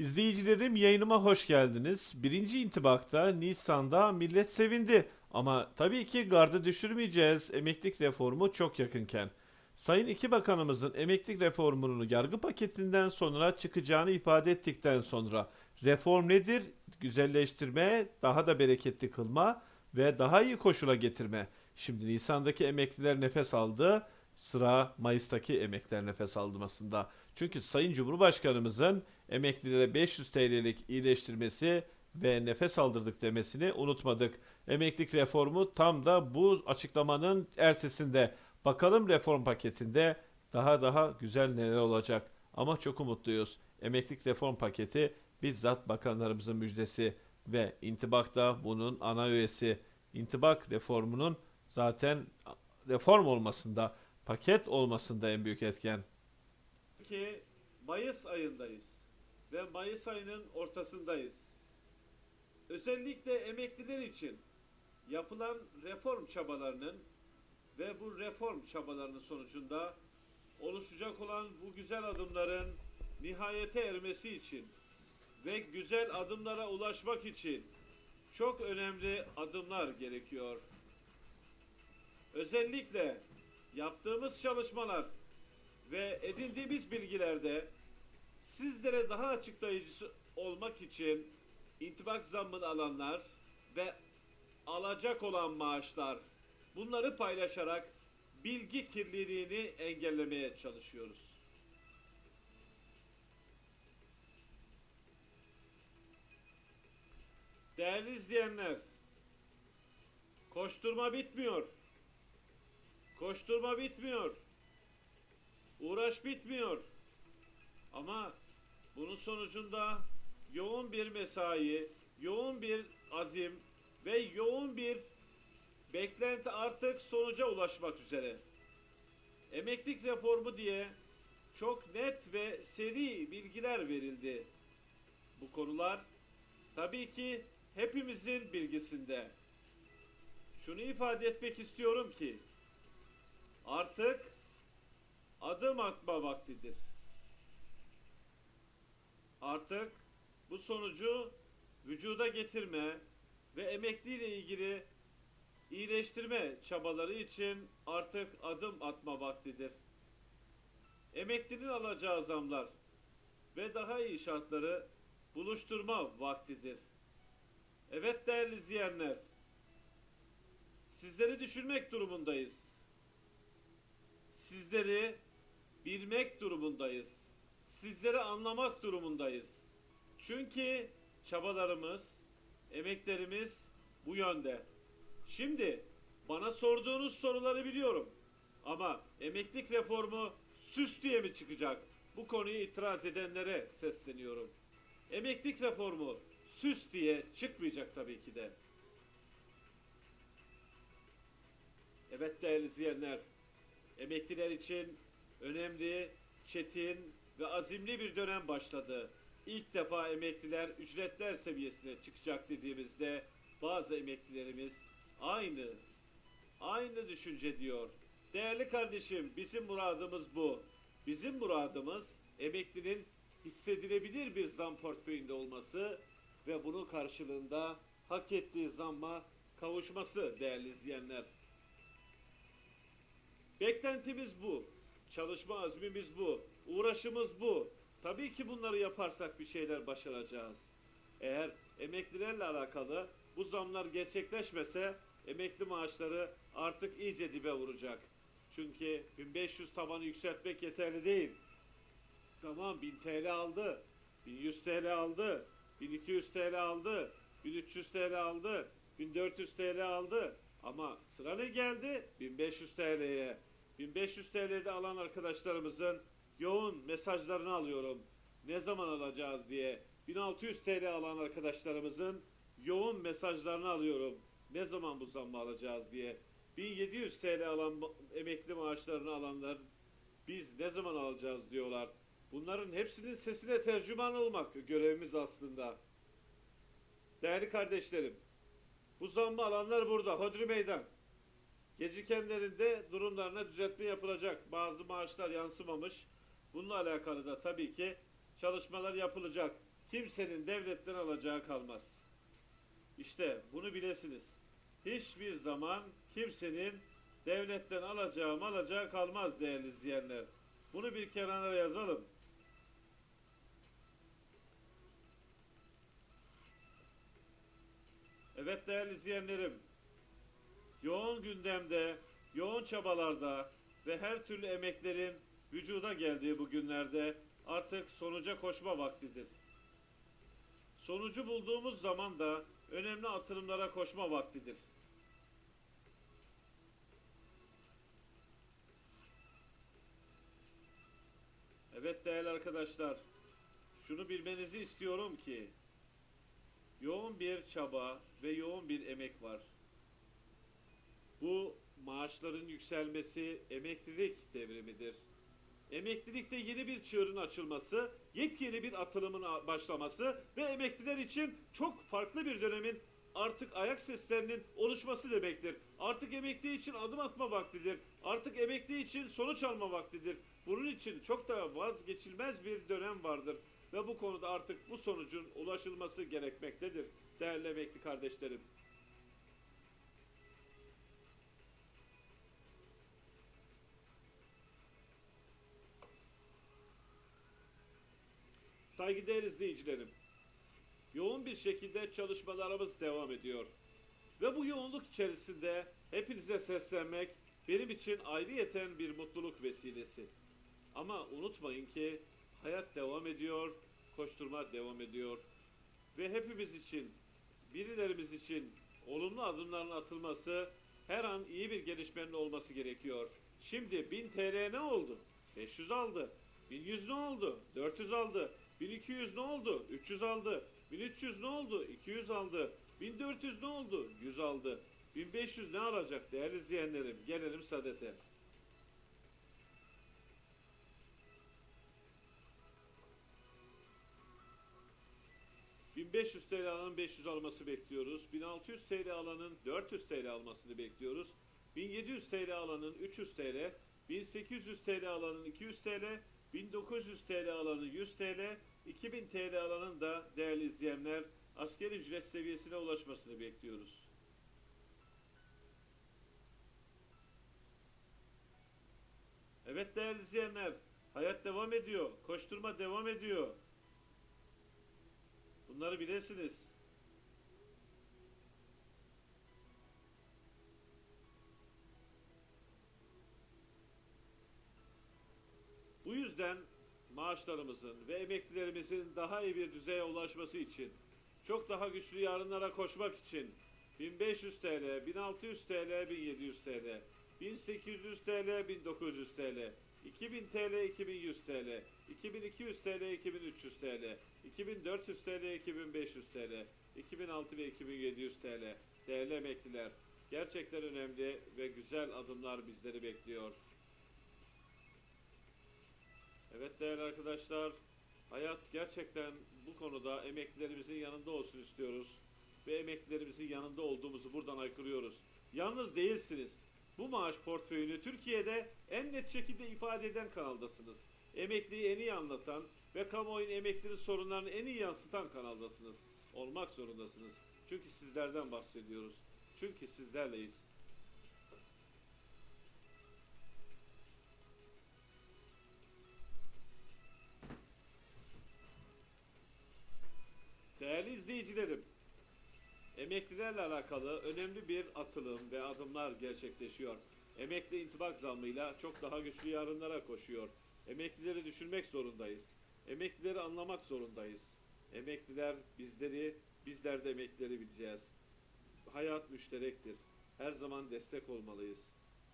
İzleyicilerim yayınıma hoş geldiniz. Birinci intibakta Nisan'da millet sevindi. Ama tabii ki gardı düşürmeyeceğiz. Emeklilik reformu çok yakınken. Sayın iki bakanımızın emeklilik reformunun yargı paketinden sonra çıkacağını ifade ettikten sonra reform nedir? Güzelleştirme, daha da bereketli kılma ve daha iyi koşula getirme. Şimdi Nisan'daki emekliler nefes aldı. Sıra Mayıs'taki emekliler nefes aldırmasında. Çünkü Sayın Cumhurbaşkanımızın emeklilere 500 TL'lik iyileştirmesi ve nefes aldırdık demesini unutmadık. Emeklilik reformu tam da bu açıklamanın ertesinde. Bakalım reform paketinde daha daha güzel neler olacak. Ama çok umutluyuz. Emeklilik reform paketi bizzat bakanlarımızın müjdesi ve intibak da bunun ana üyesi. İntibak reformunun zaten reform olmasında, paket olmasında en büyük etken. Ki Mayıs ayındayız ve Mayıs ayının ortasındayız. Özellikle emekliler için yapılan reform çabalarının ve bu reform çabalarının sonucunda oluşacak olan bu güzel adımların nihayete ermesi için ve güzel adımlara ulaşmak için çok önemli adımlar gerekiyor. Özellikle yaptığımız çalışmalar ve edindiğimiz bilgilerde sizlere daha açıklayıcı olmak için intibak zammını alanlar ve alacak olan maaşlar bunları paylaşarak bilgi kirliliğini engellemeye çalışıyoruz. Değerli izleyenler, koşturma bitmiyor. Koşturma bitmiyor. Uğraş bitmiyor. Ama bunun sonucunda yoğun bir mesai, yoğun bir azim ve yoğun bir beklenti artık sonuca ulaşmak üzere. Emeklilik reformu diye çok net ve seri bilgiler verildi. Bu konular tabii ki hepimizin bilgisinde. Şunu ifade etmek istiyorum ki artık adım atma vaktidir. Artık bu sonucu vücuda getirme ve emekliyle ilgili iyileştirme çabaları için artık adım atma vaktidir. Emeklinin alacağı zamlar ve daha iyi şartları buluşturma vaktidir. Evet değerli izleyenler, sizleri düşünmek durumundayız sizleri bilmek durumundayız. Sizleri anlamak durumundayız. Çünkü çabalarımız, emeklerimiz bu yönde. Şimdi bana sorduğunuz soruları biliyorum. Ama emeklilik reformu süs diye mi çıkacak? Bu konuyu itiraz edenlere sesleniyorum. Emeklilik reformu süs diye çıkmayacak tabii ki de. Evet değerli izleyenler, emekliler için önemli, çetin ve azimli bir dönem başladı. İlk defa emekliler ücretler seviyesine çıkacak dediğimizde bazı emeklilerimiz aynı aynı düşünce diyor. Değerli kardeşim bizim muradımız bu. Bizim muradımız emeklinin hissedilebilir bir zam portföyünde olması ve bunun karşılığında hak ettiği zamma kavuşması değerli izleyenler. Beklentimiz bu. Çalışma azmimiz bu. Uğraşımız bu. Tabii ki bunları yaparsak bir şeyler başaracağız. Eğer emeklilerle alakalı bu zamlar gerçekleşmese emekli maaşları artık iyice dibe vuracak. Çünkü 1500 tavanı yükseltmek yeterli değil. Tamam 1000 TL aldı. 1100 TL aldı. 1200 TL aldı. 1300 TL aldı. 1400 TL aldı. Ama sıra ne geldi? 1500 TL'ye. 1500 TL'de alan arkadaşlarımızın yoğun mesajlarını alıyorum. Ne zaman alacağız diye. 1600 TL alan arkadaşlarımızın yoğun mesajlarını alıyorum. Ne zaman bu zammı alacağız diye. 1700 TL alan emekli maaşlarını alanlar biz ne zaman alacağız diyorlar. Bunların hepsinin sesine tercüman olmak görevimiz aslında. Değerli kardeşlerim, bu zammı alanlar burada, hodri meydan. Gecikenlerinde durumlarına düzeltme yapılacak. Bazı maaşlar yansımamış. Bununla alakalı da tabii ki çalışmalar yapılacak. kimsenin devletten alacağı kalmaz. İşte bunu bilesiniz. Hiçbir zaman kimsenin devletten alacağı alacağı kalmaz değerli izleyenler. Bunu bir kenara yazalım. Evet değerli izleyenlerim. Yoğun gündemde, yoğun çabalarda ve her türlü emeklerin vücuda geldiği bu günlerde artık sonuca koşma vaktidir. Sonucu bulduğumuz zaman da önemli atılımlara koşma vaktidir. Evet değerli arkadaşlar, şunu bilmenizi istiyorum ki yoğun bir çaba ve yoğun bir emek var. Bu maaşların yükselmesi emeklilik devrimidir. Emeklilikte yeni bir çığırın açılması, yepyeni bir atılımın başlaması ve emekliler için çok farklı bir dönemin artık ayak seslerinin oluşması demektir. Artık emekli için adım atma vaktidir. Artık emekli için sonuç alma vaktidir. Bunun için çok da vazgeçilmez bir dönem vardır. Ve bu konuda artık bu sonucun ulaşılması gerekmektedir değerli emekli kardeşlerim. Saygıdeğer izleyicilerim, yoğun bir şekilde çalışmalarımız devam ediyor. Ve bu yoğunluk içerisinde hepinize seslenmek benim için ayrıyeten bir mutluluk vesilesi. Ama unutmayın ki hayat devam ediyor, koşturma devam ediyor. Ve hepimiz için, birilerimiz için olumlu adımların atılması her an iyi bir gelişmenin olması gerekiyor. Şimdi 1000 TL ne oldu? 500 aldı. 1100 ne oldu? 400 aldı. 1200 ne oldu? 300 aldı. 1300 ne oldu? 200 aldı. 1400 ne oldu? 100 aldı. 1500 ne alacak değerli izleyenlerim? Gelelim sadete. ...1500 TL alanın 500 alması bekliyoruz. 1600 TL alanın 400 TL almasını bekliyoruz. 1700 TL alanın 300 TL, 1800 TL alanın 200 TL, 1900 TL alanın 100 TL, 2000 TL alanın da değerli izleyenler asgari ücret seviyesine ulaşmasını bekliyoruz. Evet değerli izleyenler, hayat devam ediyor, koşturma devam ediyor. Bunları bilesiniz. Yüzden maaşlarımızın ve emeklilerimizin daha iyi bir düzeye ulaşması için, çok daha güçlü yarınlara koşmak için 1500 TL, 1600 TL, 1700 TL, 1800 TL, 1900 TL, 2000 TL, 2100 TL, 2200 TL, 2300 TL, 2400 TL, 2500 TL, 2006 ve 2700 TL. Değerli emekliler, gerçekten önemli ve güzel adımlar bizleri bekliyor. Evet değerli arkadaşlar, hayat gerçekten bu konuda emeklilerimizin yanında olsun istiyoruz. Ve emeklilerimizin yanında olduğumuzu buradan aykırıyoruz. Yalnız değilsiniz. Bu maaş portföyünü Türkiye'de en net şekilde ifade eden kanaldasınız. Emekliyi en iyi anlatan ve kamuoyunun emeklinin sorunlarını en iyi yansıtan kanaldasınız. Olmak zorundasınız. Çünkü sizlerden bahsediyoruz. Çünkü sizlerleyiz. Değerli izleyicilerim, emeklilerle alakalı önemli bir atılım ve adımlar gerçekleşiyor. Emekli intibak zammıyla çok daha güçlü yarınlara koşuyor. Emeklileri düşünmek zorundayız. Emeklileri anlamak zorundayız. Emekliler bizleri, bizler de emeklileri bileceğiz. Hayat müşterektir. Her zaman destek olmalıyız.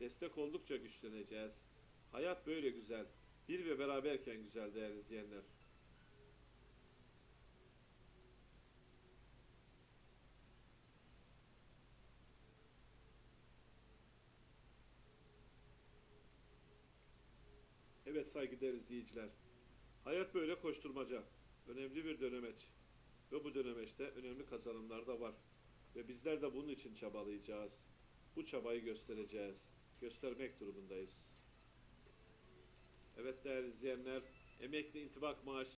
Destek oldukça güçleneceğiz. Hayat böyle güzel. Bir ve beraberken güzel değerli izleyenler. Evet saygıdeğer izleyiciler. Hayat böyle koşturmaca. Önemli bir dönemeç. Ve bu dönemeçte önemli kazanımlar da var. Ve bizler de bunun için çabalayacağız. Bu çabayı göstereceğiz. Göstermek durumundayız. Evet değerli izleyenler, emekli intibak maaşı